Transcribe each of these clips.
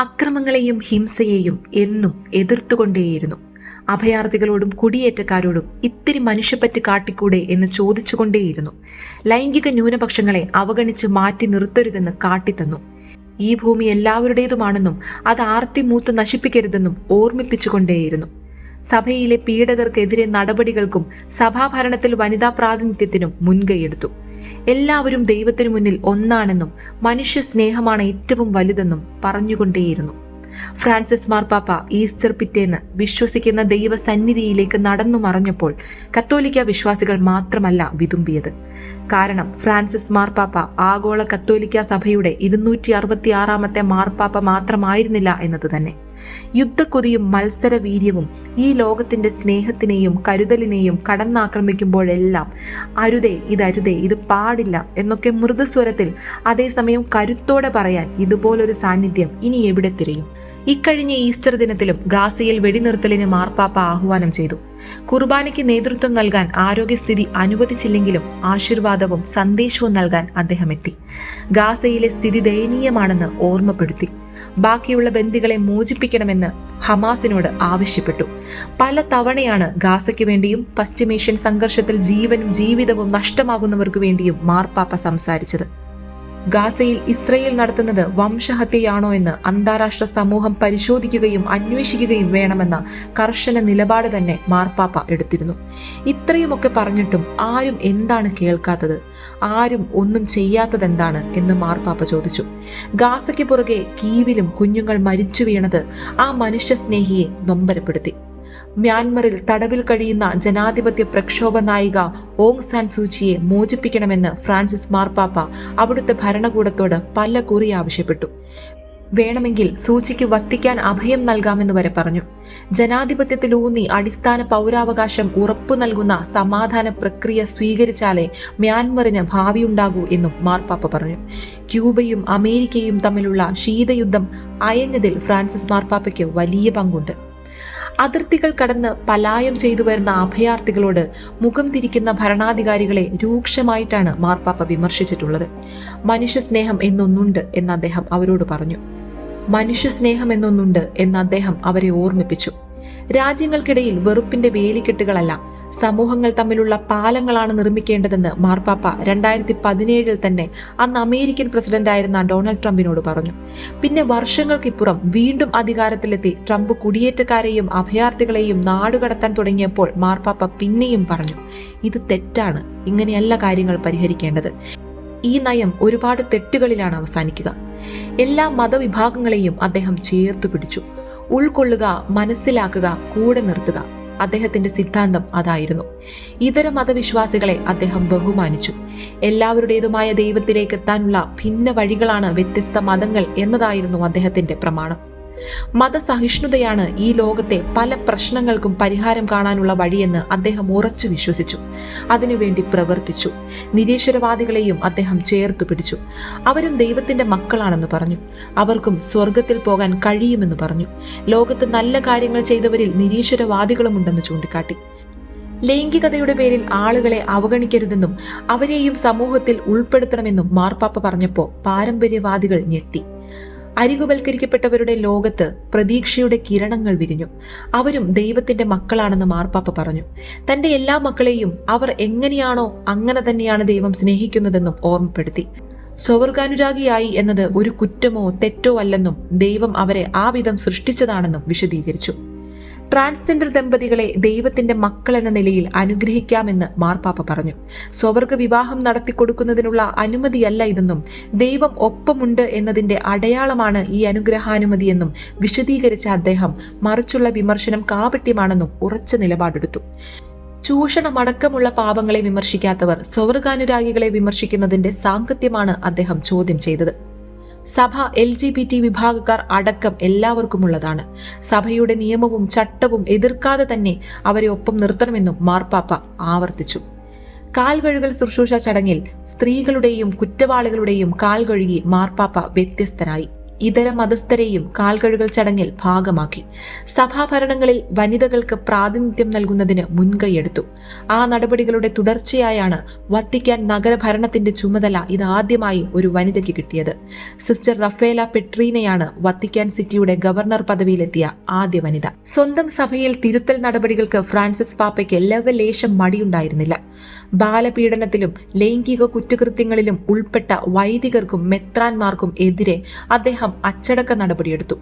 അക്രമങ്ങളെയും ഹിംസയെയും എന്നും എതിർത്തുകൊണ്ടേയിരുന്നു. അഭയാർത്ഥികളോടും കുടിയേറ്റക്കാരോടും ഇത്തിരി മനുഷ്യപ്പറ്റ് കാട്ടിക്കൂടെ എന്ന് ചോദിച്ചുകൊണ്ടേയിരുന്നു. ലൈംഗിക ന്യൂനപക്ഷങ്ങളെ അവഗണിച്ച് മാറ്റി നിർത്തരുതെന്ന് കാട്ടിത്തന്നു. ഈ ഭൂമി എല്ലാവരുടേതുമാണെന്നും അത് ആർത്തി മൂത്ത് നശിപ്പിക്കരുതെന്നും ഓർമ്മിപ്പിച്ചുകൊണ്ടേയിരുന്നു. സഭയിലെ പീഡകർക്കെതിരെ നടപടികൾക്കും സഭാഭരണത്തിൽ വനിതാ പ്രാതിനിധ്യത്തിനും മുൻകൈയെടുത്തു. എല്ലാവരും ദൈവത്തിനു മുന്നിൽ ഒന്നാണെന്നും മനുഷ്യ സ്നേഹമാണ് ഏറ്റവും വലുതെന്നും പറഞ്ഞുകൊണ്ടേയിരുന്നു. ഫ്രാൻസിസ് മാർപ്പാപ്പ ഈസ്റ്റർ പിറ്റേന്ന് വിശ്വസിക്കുന്ന ദൈവസന്നിധിയിലേക്ക് നടന്നു മറഞ്ഞപ്പോൾ കത്തോലിക്ക വിശ്വാസികൾ മാത്രമല്ല വിതുമ്പിയത്. കാരണം ഫ്രാൻസിസ് മാർപ്പാപ്പ ആഗോള കത്തോലിക്ക സഭയുടെ ഇരുന്നൂറ്റി അറുപത്തി ആറാമത്തെ മാർപ്പാപ്പ മാത്രമായിരുന്നില്ല എന്നത് തന്നെ. യുദ്ധക്കൊതിയും മത്സരവീര്യവും ഈ ലോകത്തിന്റെ സ്നേഹത്തിനെയും കരുതലിനെയും കടന്നാക്രമിക്കുമ്പോഴെല്ലാം അരുതേ ഇതരുതേ ഇത് പാടില്ല എന്നൊക്കെ മൃദുസ്വരത്തിൽ അതേസമയം കരുത്തോടെ പറയാൻ ഇതുപോലൊരു സാന്നിധ്യം ഇനി എവിടെ തിരയും? ഇക്കഴിഞ്ഞ ഈസ്റ്റർ ദിനത്തിലും ഗാസയിൽ വെടിനിർത്തലിന് മാർപ്പാപ്പ ആഹ്വാനം ചെയ്തു. കുർബാനയ്ക്ക് നേതൃത്വം നൽകാൻ ആരോഗ്യസ്ഥിതി അനുവദിച്ചില്ലെങ്കിലും ആശീർവാദവും സന്ദേശവും നൽകാൻ അദ്ദേഹം എത്തി ഗാസയിലെ സ്ഥിതി ദയനീയമാണെന്ന് ഓർമ്മപ്പെടുത്തി. ബാക്കിയുള്ള ബന്ദികളെ മോചിപ്പിക്കണമെന്ന് ഹമാസിനോട് ആവശ്യപ്പെട്ടു. പല തവണയാണ് ഗാസയ്ക്ക് വേണ്ടിയും പശ്ചിമേഷ്യൻ സംഘർഷത്തിൽ ജീവനും ജീവിതവും നഷ്ടമാകുന്നവർക്കു വേണ്ടിയും മാർപ്പാപ്പ സംസാരിച്ചത്. ഗാസയിൽ ഇസ്രയേൽ നടത്തുന്നത് വംശഹത്യയാണോ എന്ന് അന്താരാഷ്ട്ര സമൂഹം പരിശോധിക്കുകയും അന്വേഷിക്കുകയും വേണമെന്ന കർശന നിലപാട് തന്നെ മാർപ്പാപ്പ എടുത്തിരുന്നു. ഇത്രയുമൊക്കെ പറഞ്ഞിട്ടും ആരും എന്താണ് കേൾക്കാത്തത്? ആരും ഒന്നും ചെയ്യാത്തതെന്താണ് എന്ന് മാർപ്പാപ്പ ചോദിച്ചു. ഗാസയ്ക്ക് പുറകെ കീവിലും കുഞ്ഞുങ്ങൾ മരിച്ചു വീണത് ആ മനുഷ്യസ്നേഹിയെ നൊമ്പരപ്പെടുത്തി. മ്യാൻമറിൽ തടവിൽ കഴിയുന്ന ജനാധിപത്യ പ്രക്ഷോഭ നായിക ഓങ് സാൻ സൂചിയെ മോചിപ്പിക്കണമെന്ന് ഫ്രാൻസിസ് മാർപ്പാപ്പ അവിടുത്തെ ഭരണകൂടത്തോട് പല കുറി ആവശ്യപ്പെട്ടു. വേണമെങ്കിൽ സൂചിക്ക് വത്തിക്കാൻ അഭയം നൽകാമെന്ന് വരെ പറഞ്ഞു. ജനാധിപത്യത്തിലൂന്നി അടിസ്ഥാന പൗരാവകാശം ഉറപ്പു നൽകുന്ന സമാധാന പ്രക്രിയ സ്വീകരിച്ചാലേ മ്യാൻമറിന് ഭാവിയുണ്ടാകൂ എന്നും മാർപ്പാപ്പ പറഞ്ഞു. ക്യൂബയും അമേരിക്കയും തമ്മിലുള്ള ശീതയുദ്ധം അയഞ്ഞതിൽ ഫ്രാൻസിസ് മാർപ്പാപ്പയ്ക്ക് വലിയ പങ്കുണ്ട്. അതിർത്തികൾ കടന്ന് പലായം ചെയ്തു വരുന്ന അഭയാർത്ഥികളോട് മുഖം തിരിക്കുന്ന ഭരണാധികാരികളെ രൂക്ഷമായിട്ടാണ് മാർപ്പാപ്പ വിമർശിച്ചിട്ടുള്ളത്. മനുഷ്യസ്നേഹം എന്നൊന്നുണ്ട് എന്ന് അദ്ദേഹം അവരോട് പറഞ്ഞു. മനുഷ്യസ്നേഹം എന്നൊന്നുണ്ട് എന്ന് അദ്ദേഹം അവരെ ഓർമ്മിപ്പിച്ചു. രാജ്യങ്ങൾക്കിടയിൽ വെറുപ്പിന്റെ വേലിക്കെട്ടുകളല്ല സമൂഹങ്ങൾ തമ്മിലുള്ള പാലങ്ങളാണ് നിർമ്മിക്കേണ്ടതെന്ന് മാർപ്പാപ്പ രണ്ടായിരത്തി പതിനേഴിൽ തന്നെ അന്ന് അമേരിക്കൻ പ്രസിഡന്റായിരുന്ന ഡൊണാൾഡ് ട്രംപിനോട് പറഞ്ഞു. പിന്നെ വർഷങ്ങൾക്കിപ്പുറം വീണ്ടും അധികാരത്തിലെത്തി ട്രംപ് കുടിയേറ്റക്കാരെയും അഭയാർത്ഥികളെയും നാടുകടത്താൻ തുടങ്ങിയപ്പോൾ മാർപ്പാപ്പ പിന്നെയും പറഞ്ഞു ഇത് തെറ്റാണ്. ഇങ്ങനെയല്ല കാര്യങ്ങൾ പരിഹരിക്കേണ്ടത്. ഈ നയം ഒരുപാട് തെറ്റുകളിലാണ് അവസാനിക്കുക. എല്ലാ മതവിഭാഗങ്ങളെയും അദ്ദേഹം ചേർത്തു പിടിച്ചു. ഉൾക്കൊള്ളുക മനസ്സിലാക്കുക കൂടെ നിർത്തുക. അദ്ദേഹത്തിന്റെ സിദ്ധാന്തം അതായിരുന്നു. ഇതര മതവിശ്വാസികളെ അദ്ദേഹം ബഹുമാനിച്ചു. എല്ലാവരുടേതുമായ ദൈവത്തിലേക്ക് എത്താനുള്ള ഭിന്ന വഴികളാണ് വ്യത്യസ്ത മതങ്ങൾ എന്നതായിരുന്നു അദ്ദേഹത്തിന്റെ പ്രമാണം. മതസഹിഷ്ണുതയാണ് ഈ ലോകത്തെ പല പ്രശ്നങ്ങൾക്കും പരിഹാരം കാണാനുള്ള വഴിയെന്ന് അദ്ദേഹം ഉറച്ചു വിശ്വസിച്ചു. അതിനുവേണ്ടി പ്രവർത്തിച്ചു. നിരീശ്വരവാദികളെയും അദ്ദേഹം ചേർത്തു പിടിച്ചു. അവരും ദൈവത്തിന്റെ മക്കളാണെന്ന് പറഞ്ഞു. അവർക്കും സ്വർഗത്തിൽ പോകാൻ കഴിയുമെന്ന് പറഞ്ഞു. ലോകത്ത് നല്ല കാര്യങ്ങൾ ചെയ്തവരിൽ നിരീശ്വരവാദികളുമുണ്ടെന്ന് ചൂണ്ടിക്കാട്ടി. ലൈംഗികതയുടെ പേരിൽ ആളുകളെ അവഗണിക്കരുതെന്നും അവരെയും സമൂഹത്തിൽ ഉൾപ്പെടുത്തണമെന്നും മാർപ്പാപ്പ പറഞ്ഞപ്പോൾ പാരമ്പര്യവാദികൾ ഞെട്ടി. അരികുവൽക്കരിക്കപ്പെട്ടവരുടെ ലോകത്ത് പ്രതീക്ഷയുടെ കിരണങ്ങൾ വിരിഞ്ഞു. അവരും ദൈവത്തിന്റെ മക്കളാണെന്ന് മാർപ്പാപ്പ പറഞ്ഞു. തന്റെ എല്ലാ മക്കളെയും അവർ എങ്ങനെയാണോ അങ്ങനെ തന്നെയാണ് ദൈവം സ്നേഹിക്കുന്നതെന്നും ഓർമ്മപ്പെടുത്തി. സ്വവർഗാനുരാഗിയായി എന്നത് ഒരു കുറ്റമോ തെറ്റോ അല്ലെന്നും ദൈവം അവരെ ആ വിധം സൃഷ്ടിച്ചതാണെന്നും വിശദീകരിച്ചു. ട്രാൻസ്ജെൻഡർ ദമ്പതികളെ ദൈവത്തിന്റെ മക്കൾ എന്ന നിലയിൽ അനുഗ്രഹിക്കാമെന്ന് മാർപ്പാപ്പ പറഞ്ഞു. സ്വവർഗ വിവാഹം നടത്തിക്കൊടുക്കുന്നതിനുള്ള അനുമതിയല്ല ഇതെന്നും ദൈവം ഒപ്പമുണ്ട് എന്നതിന്റെ അടയാളമാണ് ഈ അനുഗ്രഹാനുമതിയെന്നും വിശദീകരിച്ച അദ്ദേഹം മറിച്ചുള്ള വിമർശനം കാപട്യമാണെന്നും ഉറച്ച നിലപാടെടുത്തു. ചൂഷണമടക്കമുള്ള പാപങ്ങളെ വിമർശിക്കാത്തവർ സ്വർഗാനുരാഗികളെ വിമർശിക്കുന്നതിന്റെ സാങ്കത്യമാണ് അദ്ദേഹം ചോദ്യം ചെയ്തത്. സഭ എൽ ജി ബി ടി വിഭാഗക്കാർ അടക്കം എല്ലാവർക്കുമുള്ളതാണ്. സഭയുടെ നിയമവും ചട്ടവും എതിർക്കാതെ തന്നെ അവരെ ഒപ്പം നിർത്തണമെന്നും മാർപ്പാപ്പ ആവർത്തിച്ചു. കാൽ കഴുകൽ ശുശ്രൂഷ ചടങ്ങിൽ സ്ത്രീകളുടെയും കുറ്റവാളികളുടെയും കാൽ കഴുകി മാർപ്പാപ്പ വ്യത്യസ്തനായി. ഇതര മതസ്ഥരെയും കാൽകഴുകൽ ചടങ്ങിൽ ഭാഗമാക്കി. സഭാഭരണങ്ങളിൽ വനിതകൾക്ക് പ്രാതിനിധ്യം നൽകുന്നതിന് മുൻകൈയെടുത്തു. ആ നടപടികളുടെ തുടർച്ചയായാണ് വത്തിക്കാൻ നഗരഭരണത്തിന്റെ ചുമതല ഇതാദ്യമായി ഒരു വനിതയ്ക്ക് കിട്ടിയത്. സിസ്റ്റർ റഫേല പെട്രീനയാണ് വത്തിക്കാൻ സിറ്റിയുടെ ഗവർണർ പദവിയിലെത്തിയ ആദ്യ വനിത. സ്വന്തം സഭയിൽ തിരുത്തൽ നടപടികൾക്ക് ഫ്രാൻസിസ് പാപ്പയ്ക്ക് ലവലേശം മടിയുണ്ടായിരുന്നില്ല. ബാലപീഡനത്തിലും ലൈംഗിക കുറ്റകൃത്യങ്ങളിലും ഉൾപ്പെട്ട വൈദികർക്കും മെത്രാൻമാർക്കും എതിരെ അദ്ദേഹം അച്ചടക്ക നടപടിയെടുത്തു.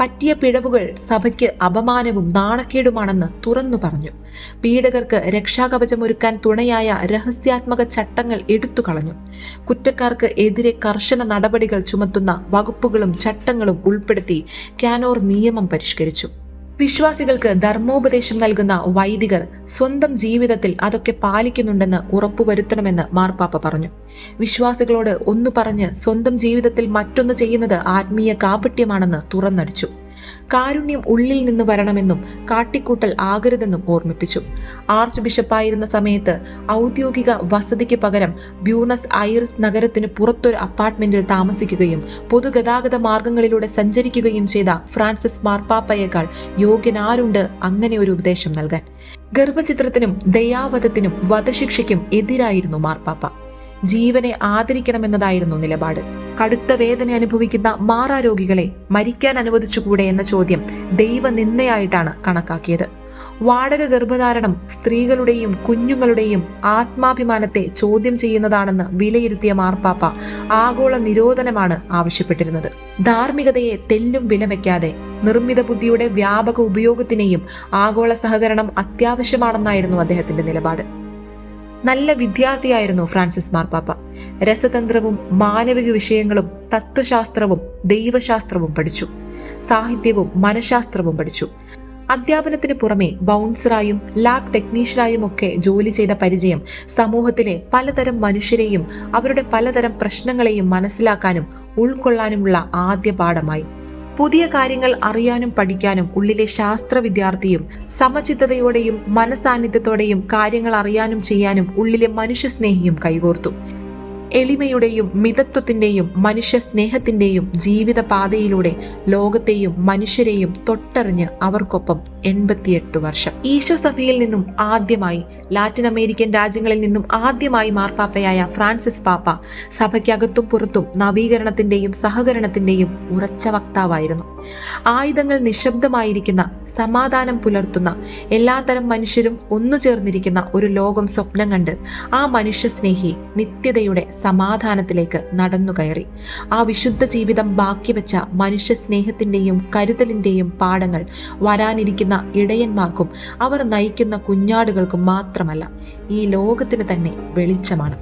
പറ്റിയ പിഴവുകൾ സഭയ്ക്ക് അപമാനവും നാണക്കേടുമാണെന്ന് തുറന്നു പറഞ്ഞു. പീഡകർക്ക് രക്ഷാകവചമൊരുക്കാൻ തുണയായ രഹസ്യാത്മക ചട്ടങ്ങൾ എടുത്തു കളഞ്ഞു. കുറ്റക്കാർക്ക് എതിരെ കർശന നടപടികൾ ചുമത്തുന്ന വകുപ്പുകളും ചട്ടങ്ങളും ഉൾപ്പെടുത്തി കാനോർ നിയമം പരിഷ്കരിച്ചു. വിശ്വാസികൾക്ക് ധർമ്മോപദേശം നൽകുന്ന വൈദികർ സ്വന്തം ജീവിതത്തിൽ അതൊക്കെ പാലിക്കുന്നുണ്ടെന്ന് ഉറപ്പുവരുത്തണമെന്ന് മാർപ്പാപ്പ പറഞ്ഞു. വിശ്വാസികളോട് ഒന്നു പറഞ്ഞ് സ്വന്തം ജീവിതത്തിൽ മറ്റൊന്ന് ചെയ്യുന്നത് ആത്മീയ കാപട്യമാണെന്ന് തുറന്നടിച്ചു. കാരുണ്യം ഉള്ളിൽ നിന്ന് വരണമെന്നും കാട്ടിക്കൂട്ടൽ ആകരുതെന്നും ഓർമ്മിപ്പിച്ചു. ആർച്ച് ബിഷപ്പായിരുന്ന സമയത്ത് ഔദ്യോഗിക വസതിക്ക് പകരം ബ്യൂണസ് ഐറിസ് നഗരത്തിന് പുറത്തൊരു അപ്പാർട്ട്മെന്റിൽ താമസിക്കുകയും പൊതുഗതാഗത മാർഗങ്ങളിലൂടെ സഞ്ചരിക്കുകയും ചെയ്ത ഫ്രാൻസിസ് മാർപ്പാപ്പയേക്കാൾ യോഗ്യനാരുണ്ട് അങ്ങനെ ഒരു ഉപദേശം നൽകാൻ. ഗർഭചിത്രത്തിനും ദയാവധത്തിനും വധശിക്ഷയ്ക്കും എതിരായിരുന്നു മാർപ്പാപ്പ. ജീവനെ ആദരിക്കണമെന്നതായിരുന്നു നിലപാട്. കടുത്ത വേദന അനുഭവിക്കുന്ന മാറാരോഗികളെ മരിക്കാൻ അനുവദിച്ചുകൂടെ എന്ന ചോദ്യം ദൈവനിന്ദയായിട്ടാണ് കണക്കാക്കിയത്. വാടക ഗർഭധാരണം സ്ത്രീകളുടെയും കുഞ്ഞുങ്ങളുടെയും ആത്മാഭിമാനത്തെ ചോദ്യം ചെയ്യുന്നതാണെന്ന് വിലയിരുത്തിയ മാർപ്പാപ്പ ആഗോള നിരോധനമാണ് ആവശ്യപ്പെട്ടിരുന്നത്. ധാർമ്മികതയെ തെല്ലും വിലവെക്കാതെ നിർമ്മിത ബുദ്ധിയുടെ വ്യാപക ഉപയോഗത്തിനെയും ആഗോള സഹകരണം അത്യാവശ്യമാണെന്നായിരുന്നു അദ്ദേഹത്തിന്റെ നിലപാട്. നല്ല വിദ്യാർത്ഥിയായിരുന്നു ഫ്രാൻസിസ് മാർപ്പാപ്പ. രസതന്ത്രവും മാനവിക വിഷയങ്ങളും തത്വശാസ്ത്രവും ദൈവശാസ്ത്രവും പഠിച്ചു. സാഹിത്യവും മനഃശാസ്ത്രവും പഠിച്ചു. അധ്യാപനത്തിന് പുറമെ ബൗൺസറായും ലാബ് ടെക്നീഷ്യനായും ഒക്കെ ജോലി ചെയ്ത പരിചയം സമൂഹത്തിലെ പലതരം മനുഷ്യരെയും അവരുടെ പലതരം പ്രശ്നങ്ങളെയും മനസ്സിലാക്കാനും ഉൾക്കൊള്ളാനുമുള്ള ആദ്യ പാഠമായി. പുതിയ കാര്യങ്ങൾ അറിയാനും പഠിക്കാനും ഉള്ളിലെ ശാസ്ത്ര വിദ്യാർത്ഥിയും സമചിത്തതയോടെയും മനസാന്നിധ്യത്തോടെയും കാര്യങ്ങൾ അറിയാനും ചെയ്യാനും ഉള്ളിലെ മനുഷ്യസ്നേഹിയും കൈകോർത്തു. എളിമയുടെയും മിതത്വത്തിന്റെയും മനുഷ്യ സ്നേഹത്തിന്റെയും ജീവിത പാതയിലൂടെ ലോകത്തെയും മനുഷ്യരെയും തൊട്ടറിഞ്ഞ് അവർക്കൊപ്പം എൺപത്തിയെട്ട് വർഷം. ഈശോ സഭയിൽ നിന്നും ആദ്യമായി ലാറ്റിൻ അമേരിക്കൻ രാജ്യങ്ങളിൽ നിന്നും ആദ്യമായി മാർപ്പാപ്പയായ ഫ്രാൻസിസ് പാപ്പ സഭയ്ക്കകത്തും പുറത്തും നവീകരണത്തിന്റെയും സഹകരണത്തിന്റെയും ഉറച്ച വക്താവായിരുന്നു. ആയുധങ്ങൾ നിശബ്ദമായിരിക്കുന്ന സമാധാനം പുലർത്തുന്ന എല്ലാത്തരം മനുഷ്യരും ഒന്നു ചേർന്നിരിക്കുന്ന ഒരു ലോകം സ്വപ്നം കണ്ട് ആ മനുഷ്യസ്നേഹി നിത്യതയുടെ സമാധാനത്തിലേക്ക് നടന്നു കയറി. ആ വിശുദ്ധ ജീവിതം ബാക്കി വെച്ച മനുഷ്യ സ്നേഹത്തിന്റെയും കരുതലിന്റെയും പാഠങ്ങൾ വരാനിരിക്കുന്ന ഇടയന്മാർക്കും അവർ നയിക്കുന്ന കുഞ്ഞാടുകൾക്കും മാത്രമല്ല ഈ ലോകത്തിന് തന്നെ വെളിച്ചമാണ്.